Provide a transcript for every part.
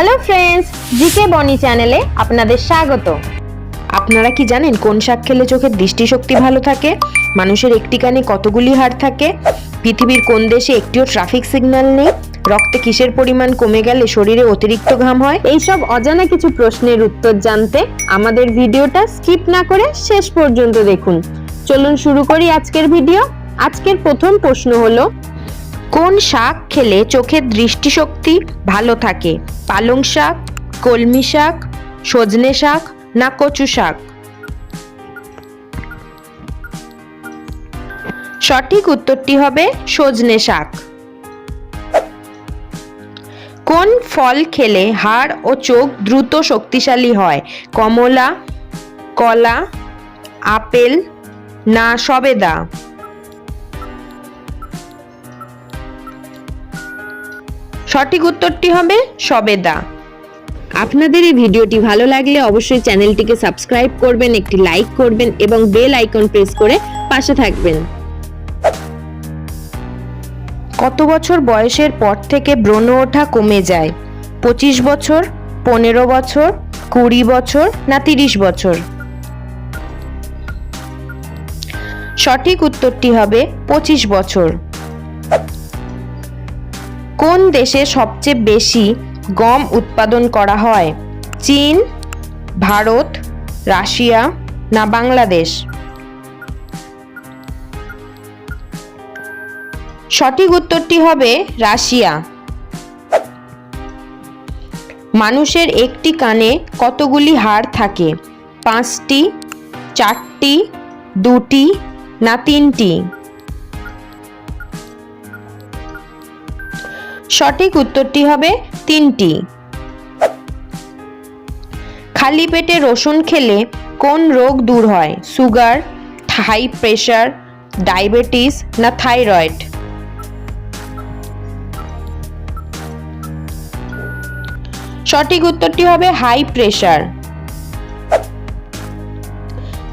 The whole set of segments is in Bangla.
হ্যালো ফ্রেন্ডস জিকে বনি চ্যানেলে আপনাদের স্বাগত। আপনারা কি জানেন কোন শাক খেলে চোখের দৃষ্টিশক্তি ভালো থাকে? মানুষের একটি কানে কতগুলি হাড় থাকে? পৃথিবীর কোন দেশে একটিও ট্রাফিক সিগন্যাল নেই? রক্তে কিসের পরিমাণ কমে গেলে শরীরে অতিরিক্ত ঘাম হয়? এইসব অজানা কিছু প্রশ্নের উত্তর জানতে আমাদের ভিডিওটা স্কিপ না করে শেষ পর্যন্ত দেখুন। চলুন শুরু করি আজকের ভিডিও। আজকের প্রথম প্রশ্ন হলো কোন শাক খেলে চোখের দৃষ্টিশক্তি ভালো থাকে? পালং শাক, কলমি শাক, সজনে শাক না কচু শাক? সঠিক উত্তরটি হবে সজনে শাক। কোন ফল খেলে হাড় ও চোখ দ্রুত শক্তিশালী হয়? কমলা, কলা, আপেল না সবেদা? সঠিক উত্তরটি হবে সবেদা। আপনাদের এই ভিডিওটি ভালো লাগলে অবশ্যই চ্যানেলটিকে সাবস্ক্রাইব করবেন, একটি লাইক করবেন এবং বেল আইকন প্রেস করে পাশে থাকবেন। কত বছর বয়সের পর থেকে ব্রণ ওঠা কমে যায়? পঁচিশ বছর, পনেরো বছর, কুড়ি বছর না তিরিশ বছর? সঠিক উত্তরটি হবে পঁচিশ বছর। কোন দেশে সবচেয়ে বেশি গম উৎপাদন করা হয়? চীন, ভারত, রাশিয়া না বাংলাদেশ? সঠিক উত্তরটি হবে রাশিয়া। মানুষের একটি কানে কতগুলি হাড় থাকে? পাঁচটি, চারটি, দুটি না তিনটি? সঠিক উত্তরটি হবে তিনটি। খালি পেটে রসুন খেলে কোন রোগ দূর হয়? সুগার, হাই প্রেশার, ডায়াবেটিস না থাইরয়েড? সঠিক উত্তরটি হবে হাই প্রেশার।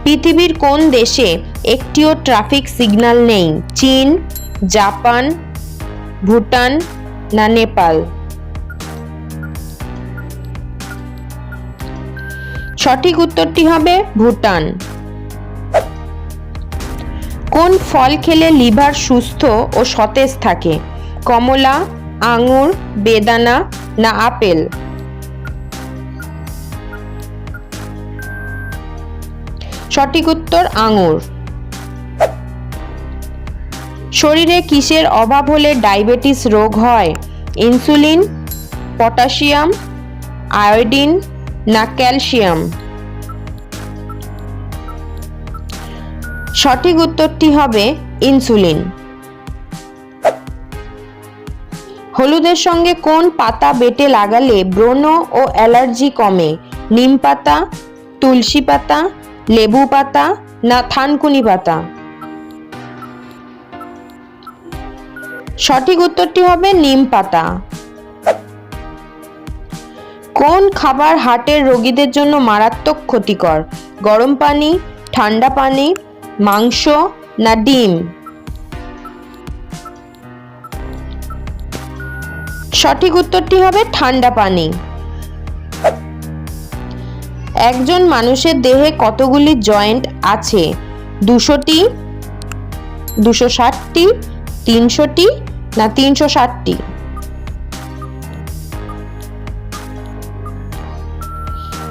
পৃথিবীর কোন দেশে একটিও ট্রাফিক সিগন্যাল নেই? চীন, জাপান, ভুটান না, নেপাল। সঠিক উত্তরটি হবে ভুটান। কোন ফল খেলে লিভার সুস্থ ও সতেজ থাকে? কমলা, আঙুর, বেদানা না আপেল? সঠিক উত্তর, আঙুর। শরীরে কিসের অভাব হলে ডায়াবেটিস রোগ হয়? ইনসুলিন, পটাশিয়াম, আয়োডিন না ক্যালসিয়াম? সঠিক উত্তরটি হবে ইনসুলিন। হলুদের সঙ্গে কোন পাতা বেটে লাগালে ব্রণ ও অ্যালার্জি কমে? নিম পাতা, তুলসী পাতা, লেবু পাতা না থানকুনি পাতা? সঠিক উত্তরটি হবে নিম পাতা। কোন খাবার হার্টের রোগীদের জন্য মারাত্মক ক্ষতিকর? গরম পানি, ঠান্ডা পানি, মাংস না ডিম? সঠিক উত্তরটি হবে ঠান্ডা পানি। একজন মানুষের দেহে কতগুলি জয়েন্ট আছে? দুশোটি, দুশো ষাটটি তিনশোটি না তিনশো ষাটটি?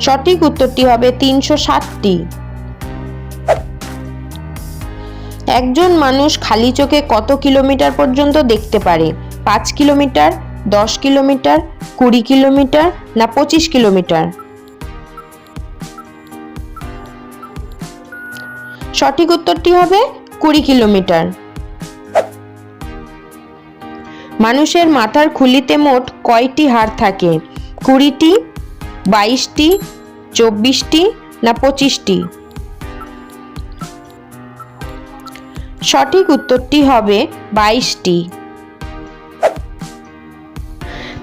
সঠিক উত্তরটি হবে তিনশো ষাটটি। একজন মানুষ খালি চোখে কত কিলোমিটার পর্যন্ত দেখতে পারে? পাঁচ কিলোমিটার, দশ কিলোমিটার, কুড়ি কিলোমিটার না পঁচিশ কিলোমিটার? সঠিক উত্তরটি হবে কুড়ি কিলোমিটার। মানুষের মাথার খুলিতে মোট কয়টি হাড় থাকে? কুড়িটি, বাইশটি, চব্বিশটি না পঁচিশটি? সঠিক উত্তরটি হবে বাইশটি।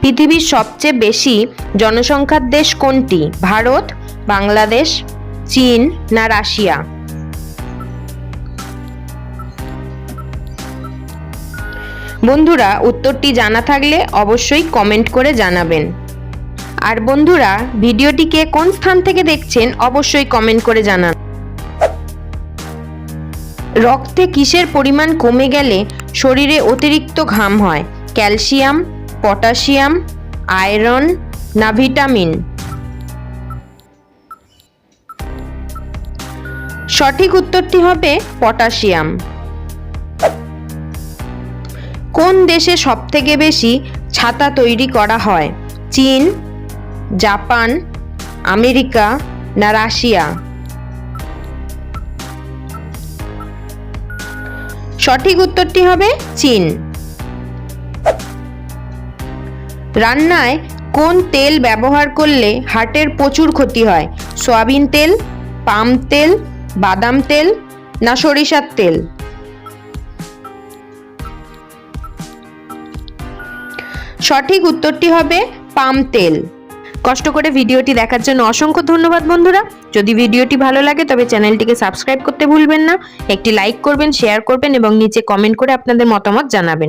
পৃথিবীর সবচেয়ে বেশি জনসংখ্যার দেশ কোনটি? ভারত, বাংলাদেশ, চীন না রাশিয়া? বন্ধুরা, উত্তরটি জানা থাকলে অবশ্যই কমেন্ট করে জানাবেন। আর বন্ধুরা, ভিডিওটিকে কোন স্থান থেকে দেখছেন অবশ্যই কমেন্ট করে জানান। রক্তে কিসের পরিমাণ কমে গেলে শরীরে অতিরিক্ত ঘাম হয়? ক্যালসিয়াম, পটাশিয়াম, আয়রন না ভিটামিন? সঠিক উত্তরটি হবে পটাশিয়াম। কোন দেশে সবথেকে বেশি ছাতা তৈরি করা হয়? চীন, জাপান, আমেরিকা না রাশিয়া? সঠিক উত্তরটি হবে চীন। রান্নায় কোন তেল ব্যবহার করলে হার্টের প্রচুর ক্ষতি হয়? সয়াবিন তেল, পাম তেল, বাদাম তেল না সরিষার তেল? সঠিক উত্তরটি হবে পাম তেল। কষ্ট করে ভিডিওটি দেখার জন্য অসংখ্য ধন্যবাদ বন্ধুরা। যদি ভিডিওটি ভালো লাগে, তবে চ্যানেলটিকে সাবস্ক্রাইব করতে ভুলবেন না। একটি লাইক করবেন, শেয়ার করবেন এবং নিচে কমেন্ট করে আপনাদের মতামত জানাবেন।